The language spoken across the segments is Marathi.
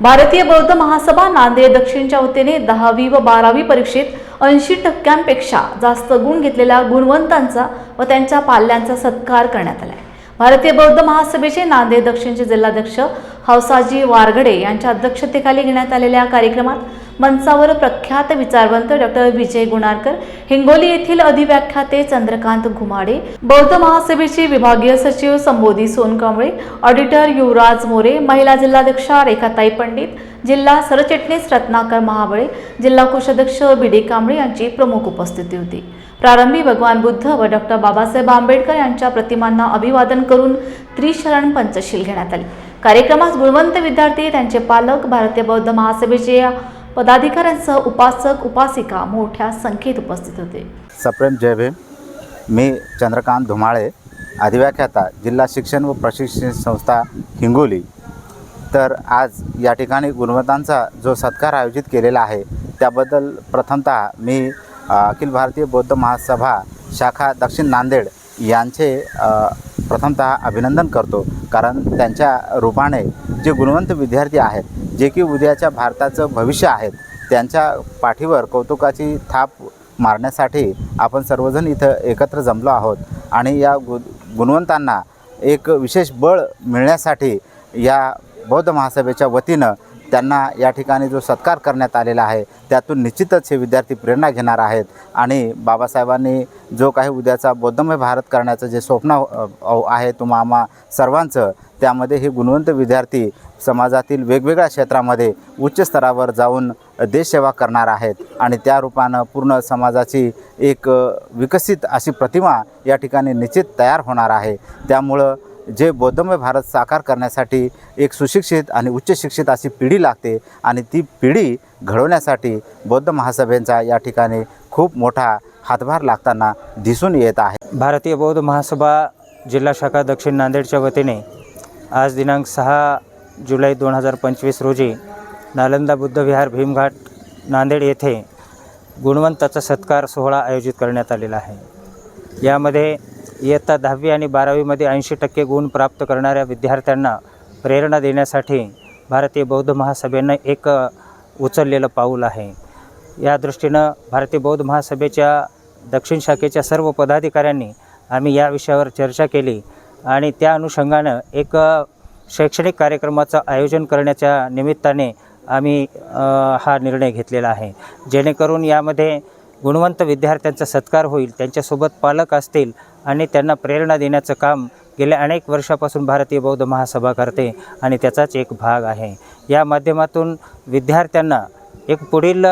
भारतीय बौद्ध महासभा नांदेड दक्षिणच्या वतीने दहावी व बारावी परीक्षेत ऐंशी टक्क्यांपेक्षा जास्त गुण घेतलेल्या गुणवंतांचा व त्यांच्या पाल्यांचा सत्कार करण्यात आला भारतीय बौद्ध महासभेचे नांदेड दक्षिणचे जिल्हाध्यक्ष हौसाजी वारगडे यांच्या अध्यक्षतेखाली घेण्यात आलेल्या कार्यक्रमात मंचावर प्रख्यात विचारवंत डॉक्टर विजय गुणारकर हिंगोली येथील अधिव्याख्याते चंद्रकांत घुमाडे बौद्ध महासभेचे विभागीय सचिव संबोधी सोनकांबळे ऑडिटर युवराज मोरे महिला जिल्हाध्यक्षा रेखाताई पंडित जिल्हा सरचिटणीस रत्नाकर महाबळे जिल्हा कोषाध्यक्ष बी डी कांबळे यांची प्रमुख उपस्थिती होती. प्रारंभी भगवान बुद्ध व डॉक्टर बाबासाहेब आंबेडकर यांच्या प्रतिमांना अभिवादन करून त्रिशरण पंचशील घेण्यात आले. कार्यक्रमात गुणवंत विद्यार्थी त्यांचे पालक भारतीय बौद्ध महासभेचे पदाधिकाऱ्यांसह उपासक उपासिका मोठ्या संख्येत उपस्थित होते. सप्रेम जय भीम. मी चंद्रकांत धुमाळे अधिव्याख्याता जिल्हा शिक्षण व प्रशिक्षण संस्था हिंगोली. तर आज या ठिकाणी गुणवंतांचा जो सत्कार आयोजित केलेला आहे त्याबद्दल प्रथमतः मी अखिल भारतीय बौद्ध महासभा शाखा दक्षिण नांदेड यांचे प्रथमतः अभिनंदन करतो. कारण त्यांच्या रूपाने जे गुणवंत विद्यार्थी आहेत जे की उद्याच्या भारताचं भविष्य आहेत त्यांच्या पाठीवर कौतुकाची थाप मारण्यासाठी आपण सर्वजण इथं एकत्र जमलो आहोत. आणि या गु गुणवंतांना एक विशेष बळ मिळण्यासाठी या बौद्ध महासभेच्या वतीनं त्यांना या ठिकाणी जो सत्कार करण्यात आलेला आहे त्यातून निश्चितच हे विद्यार्थी प्रेरणा घेणार आहेत. आणि बाबासाहेबांनी जो काही उद्याचा बौद्धमय भारत करण्याचं जे स्वप्न आहे तुम्हा आम्हा सर्वांचं त्यामध्ये हे गुणवंत विद्यार्थी समाजातील वेगवेगळ्या क्षेत्रामध्ये उच्च स्तरावर जाऊन देशसेवा करणार आहेत. आणि त्या रूपानं पूर्ण समाजाची एक विकसित अशी प्रतिमा या ठिकाणी निश्चित तयार होणार आहे. त्यामुळं जे बौद्धमय भारत साकार करण्यासाठी एक सुशिक्षित आणि उच्च शिक्षित अशी पिढी लागते आणि ती पिढी घडवण्यासाठी बौद्ध महासभेचा या ठिकाणी खूप मोठा हातभार लागताना दिसून येत आहे. भारतीय बौद्ध महासभा जिल्हा शाखा दक्षिण नांदेडच्या वतीने आज दिनांक सहा जुलै दोन हजार पंचवीस रोजी नालंदा बुद्ध विहार भीमघाट नांदेड येथे गुणवंताचा सत्कार सोहळा आयोजित करण्यात आलेला आहे. यामध्ये इयत्ता दहावी आणि बारावीमध्ये ऐंशी टक्के गुण प्राप्त करणाऱ्या विद्यार्थ्यांना प्रेरणा देण्यासाठी भारतीय बौद्ध महासभेनं एक उचललेलं पाऊल आहे. या दृष्टीनं भारतीय बौद्ध महासभेच्या दक्षिण शाखेच्या सर्व पदाधिकाऱ्यांनी आम्ही या विषयावर चर्चा केली आणि त्या अनुषंगानं एक शैक्षणिक कार्यक्रमाचं आयोजन करण्याच्या निमित्ताने आम्ही हा निर्णय घेतलेला आहे. जेणेकरून यामध्ये गुणवंत विद्यार्थ्यांचा सत्कार होईल त्यांच्यासोबत पालक असतील आणि त्यांना प्रेरणा देण्याचं काम गेल्या अनेक वर्षापासून भारतीय बौद्ध महासभा करते आणि त्याचाच एक भाग आहे. या माध्यमातून विद्यार्थ्यांना एक पुढील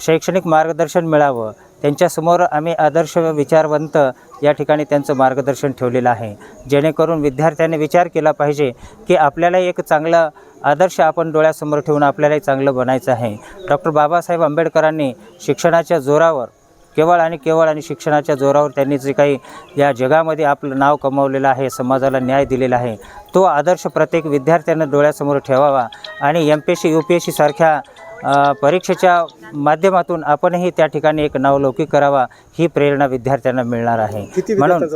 शैक्षणिक मार्गदर्शन मिळावं त्यांच्यासमोर आम्ही आदर्श विचारवंत या ठिकाणी त्यांचं मार्गदर्शन ठेवलेलं आहे. जेणेकरून विद्यार्थ्यांनी विचार केला पाहिजे की आपल्याला एक चांगला आदर्श आपण डोळ्यासमोर ठेवून आपल्यालाही चांगलं बनायचं आहे. डॉक्टर बाबासाहेब आंबेडकरांनी शिक्षणाच्या जोरावर केवळ आणि केवळ आणि शिक्षणाच्या जोरावर त्यांनी जे काही या जगामध्ये आपलं नाव कमावलेलं आहे समाजाला न्याय दिलेला आहे तो आदर्श प्रत्येक विद्यार्थ्यांना डोळ्यासमोर ठेवावा आणि M P S C U P S सीसारख्या परीक्षेच्या माध्यमातून आपणही त्या ठिकाणी एक नावलौकिक करावा ही प्रेरणा विद्यार्थ्यांना मिळणार आहे. म्हणून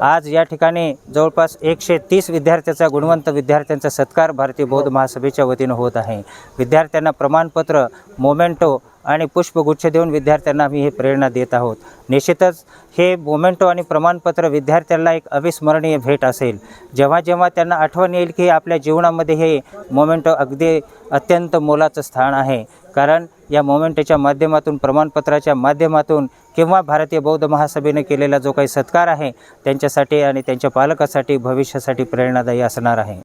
आज या ठिकाणी जवळपास एकशे तीस विद्यार्थ्याचा गुणवंत विद्यार्थ्यांचा सत्कार भारतीय बौद्ध महासभेच्या वतीनं होत आहे. विद्यार्थ्यांना प्रमाणपत्र मोमेंटो आणि पुष्पगुच्छ देऊन विद्यार्थ्यांना आम्ही हे प्रेरणा देत आहोत. निश्चितच हे मोमेंटो आणि प्रमाणपत्र विद्यार्थ्यांना एक अविस्मरणीय भेट असेल. जेव्हा जेव्हा त्यांना आठवण येईल की आपल्या जीवनामध्ये हे मोमेंटो अगदी अत्यंत मोलाचं स्थान आहे. कारण या मोमेंटोच्या माध्यमातून प्रमाणपत्राच्या माध्यमातून किंवा भारतीय बौद्ध महासभेने केलेला जो काही सत्कार आहे त्यांच्यासाठी आणि त्यांच्या पालकासाठी भविष्यासाठी प्रेरणादायी असणार आहे.